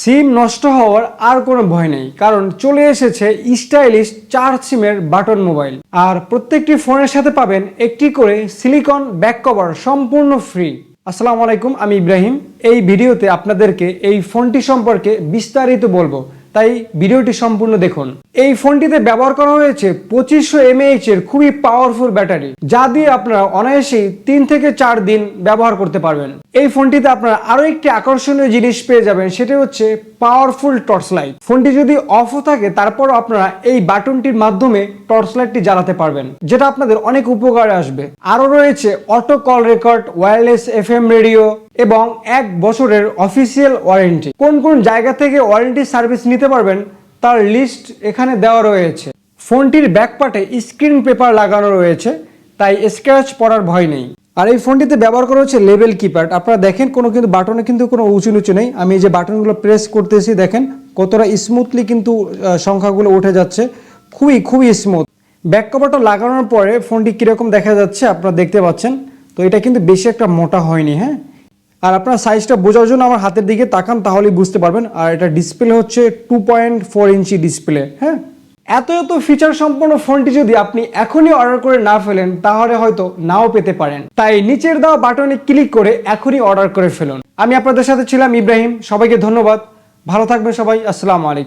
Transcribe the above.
সিম নষ্ট হওয়ার আর কোনো ভয় নেই, কারণ চলে এসেছে স্টাইলিশ চার সিমের বাটন মোবাইল। আর প্রত্যেকটি ফোনের সাথে পাবেন একটি করে সিলিকন ব্যাক কভার সম্পূর্ণ ফ্রি। আসসালামু আলাইকুম, আমি ইব্রাহিম। এই ভিডিওতে আপনাদেরকে এই ফোনটি সম্পর্কে বিস্তারিত বলব। তাই ভিডিওটি সম্পূর্ণ দেখুন। এই ফোনটিতে ব্যবহার করা হয়েছে পঁচিশশো এমএএইচ এর খুবই পাওয়ারফুল ব্যাটারি, যা দিয়ে আপনারা অনায়াসেই তিন থেকে চার দিন ব্যবহার করতে পারবেন। এই ফোনটিতে আপনারা আরও একটি আকর্ষণীয় জিনিস পেয়ে যাবেন, সেটি হচ্ছে পাওয়ারফুল টর্চ লাইট ফোনটি যদি অফও থাকে, তারপরও আপনারা এই বাটনটির মাধ্যমে টর্চ লাইটটি জ্বালাতে পারবেন, যেটা আপনাদের অনেক উপকারে আসবে। আরও রয়েছে auto call record wireless FM radio এবং এক বছরের অফিসিয়াল ওয়ারেন্টি কোন কোন জায়গা থেকে ওয়ারেন্টি সার্ভিস নিতে পারবেন, তার লিস্ট এখানে দেওয়া রয়েছে। ফোনটির ব্যাকপার্টে স্ক্রিন পেপার লাগানো রয়েছে, তাই স্ক্র্যাচ পড়ার ভয় নেই। আর এই ফোনটিতে ব্যবহার করা হচ্ছে লেভেল কিপ্যাড আপনারা দেখেন, কোনো কিন্তু বাটনে কিন্তু কোনো উঁচু নিচু নেই। আমি যে বাটনগুলো প্রেস করতেছি, দেখেন কতটা স্মুথলি কিন্তু সংখ্যাগুলো উঠে যাচ্ছে। খুবই খুবই স্মুথ ব্যাক কভারটা লাগানোর পরে ফোনটি কীরকম দেখা যাচ্ছে, আপনারা দেখতে পাচ্ছেন। তো এটা কিন্তু বেশি একটা মোটা হয়নি হ্যাঁ? আর আপনার সাইজটা বোঝার জন্য আমার হাতের দিকে তাকান, তাহলেই বুঝতে পারবেন। আর এটা ডিসপ্লে হচ্ছে two point four inch display হ্যাঁ? এত এত ফিচার সম্পন্ন ফোনটি যদি আপনি এখনই অর্ডার করে না ফেলেন, তাহলে হয়তো নাও পেতে পারেন। তাই নিচের দেওয়া বাটনে ক্লিক করে এখনই অর্ডার করে ফেলুন। আমি আপনাদের সাথে ছিলাম ইব্রাহিম, সবাইকে ধন্যবাদ। ভালো থাকবেন সবাই, আসসালামু আলাইকুম।